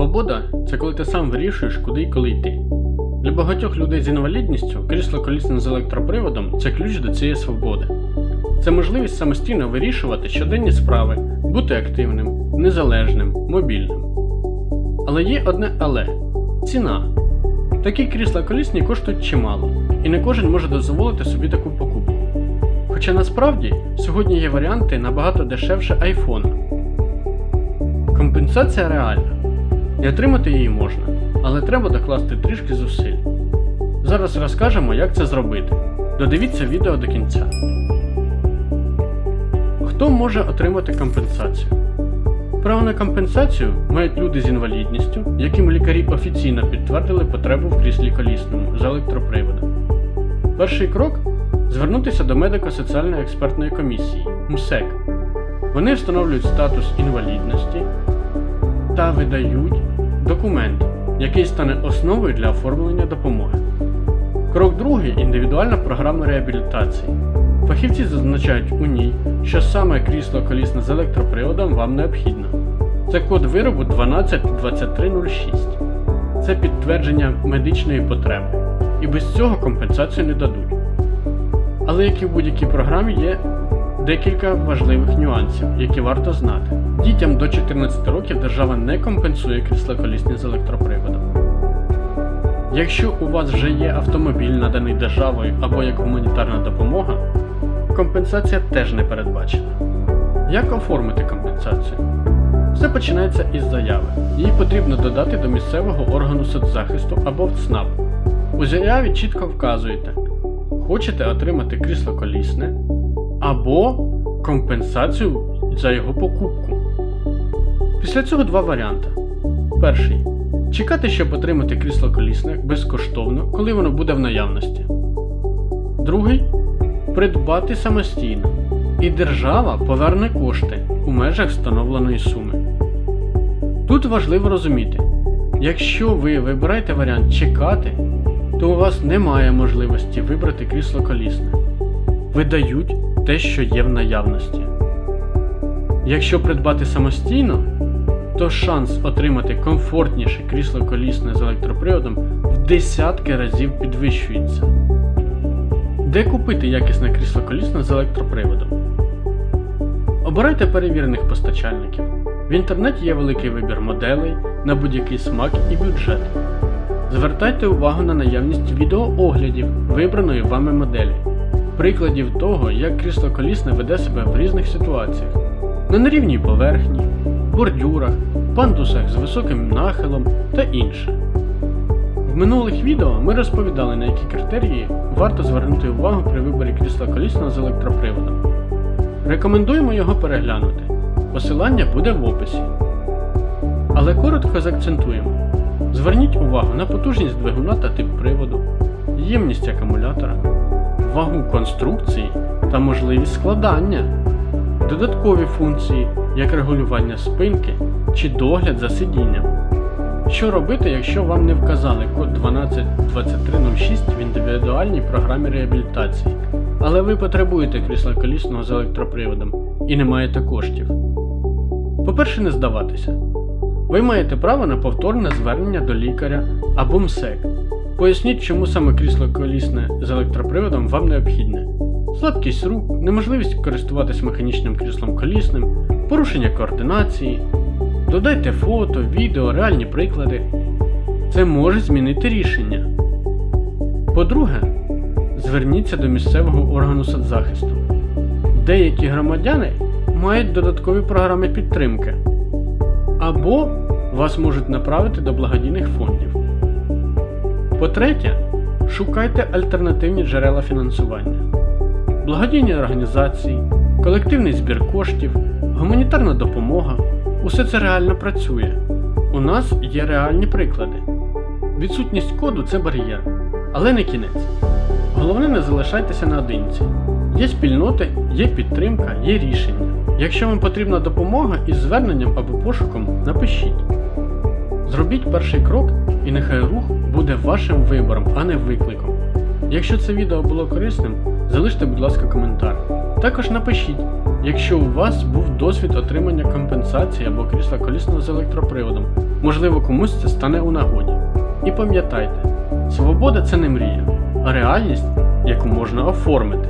Свобода це коли ти сам вирішуєш, куди і коли йти. Для багатьох людей з інвалідністю крісло колісне з електроприводом це ключ до цієї свободи. Це можливість самостійно вирішувати щоденні справи, бути активним, незалежним, мобільним. Але є одне але ціна. Такі крісла колісні коштують чимало, і не кожен може дозволити собі таку покупку. Хоча насправді сьогодні є варіанти набагато дешевше айфона. Компенсація реальна. І отримати її можна, але треба докласти трішки зусиль. Зараз розкажемо, як це зробити. Додивіться відео до кінця. Хто може отримати компенсацію? Право на компенсацію мають люди з інвалідністю, яким лікарі офіційно підтвердили потребу в кріслі колісному з електроприводом. Перший крок звернутися до медико-соціальної експертної комісії МСЕК. Вони встановлюють статус інвалідності та видають документ, який стане основою для оформлення допомоги. Крок другий індивідуальна програма реабілітації. Фахівці зазначають у ній, що саме крісло колісне з електроприводом вам необхідно. Це код виробу 122306. Це підтвердження медичної потреби. І без цього компенсацію не дадуть. Але як і в будь-якій програмі є декілька важливих нюансів, які варто знати. Дітям до 14 років держава не компенсує крісло-колісні з електроприводом. Якщо у вас вже є автомобіль, наданий державою або як гуманітарна допомога, компенсація теж не передбачена. Як оформити компенсацію? Все починається із заяви. Її потрібно додати до місцевого органу соцзахисту або в ЦНАП. У заяві чітко вказуєте, хочете отримати крісло колісне або компенсацію за його покупку. Після цього два варіанти. Перший чекати, щоб отримати крісло колісне безкоштовно, коли воно буде в наявності. Другий придбати самостійно. І держава поверне кошти у межах встановленої суми. Тут важливо розуміти, якщо ви вибираєте варіант чекати, то у вас немає можливості вибрати крісло колісне. Видають те, що є в наявності. Якщо придбати самостійно, то шанс отримати комфортніше крісло колісне з електроприводом в десятки разів підвищується. Де купити якісне крісло колісне з електроприводом? Обирайте перевірених постачальників. В інтернеті є великий вибір моделей на будь-який смак і бюджет. Звертайте увагу на наявність відеооглядів вибраної вами моделі, прикладів того, як крісло колісне веде себе в різних ситуаціях на нерівній поверхні, бордюрах, пандусах з високим нахилом та інше. В минулих відео ми розповідали, на які критерії варто звернути увагу при виборі крісла колісного з електроприводом. Рекомендуємо його переглянути. Посилання буде в описі. Але коротко заакцентуємо. Зверніть увагу на потужність двигуна та тип приводу, ємність акумулятора, вагу конструкції та можливість складання, додаткові функції, як регулювання спинки чи догляд за сидінням. Що робити, якщо вам не вказали код 122306 в індивідуальній програмі реабілітації, але ви потребуєте крісла колісного з електроприводом і не маєте коштів? По-перше, не здаватися. Ви маєте право на повторне звернення до лікаря або МСЕК. Поясніть, чому саме крісло колісне з електроприводом вам необхідне. Слабкість рук, неможливість користуватись механічним кріслом колісним, порушення координації. Додайте фото, відео, реальні приклади. Це може змінити рішення. По-друге, зверніться до місцевого органу соцзахисту. Деякі громадяни мають додаткові програми підтримки. Або вас можуть направити до благодійних фондів. По-третє, шукайте альтернативні джерела фінансування. Благодійні організації, колективний збір коштів, гуманітарна допомога усе це реально працює. У нас є реальні приклади. Відсутність коду це бар'єр, але не кінець. Головне не залишайтеся наодинці. Є спільноти, є підтримка, є рішення. Якщо вам потрібна допомога із зверненням або пошуком, напишіть. Зробіть перший крок, і нехай рух буде вашим вибором, а не викликом. Якщо це відео було корисним, залиште, будь ласка, коментар. Також напишіть, якщо у вас був досвід отримання компенсації або крісла колісного з електроприводом. Можливо, комусь це стане у нагоді. І пам'ятайте, свобода це не мрія, а реальність, яку можна оформити.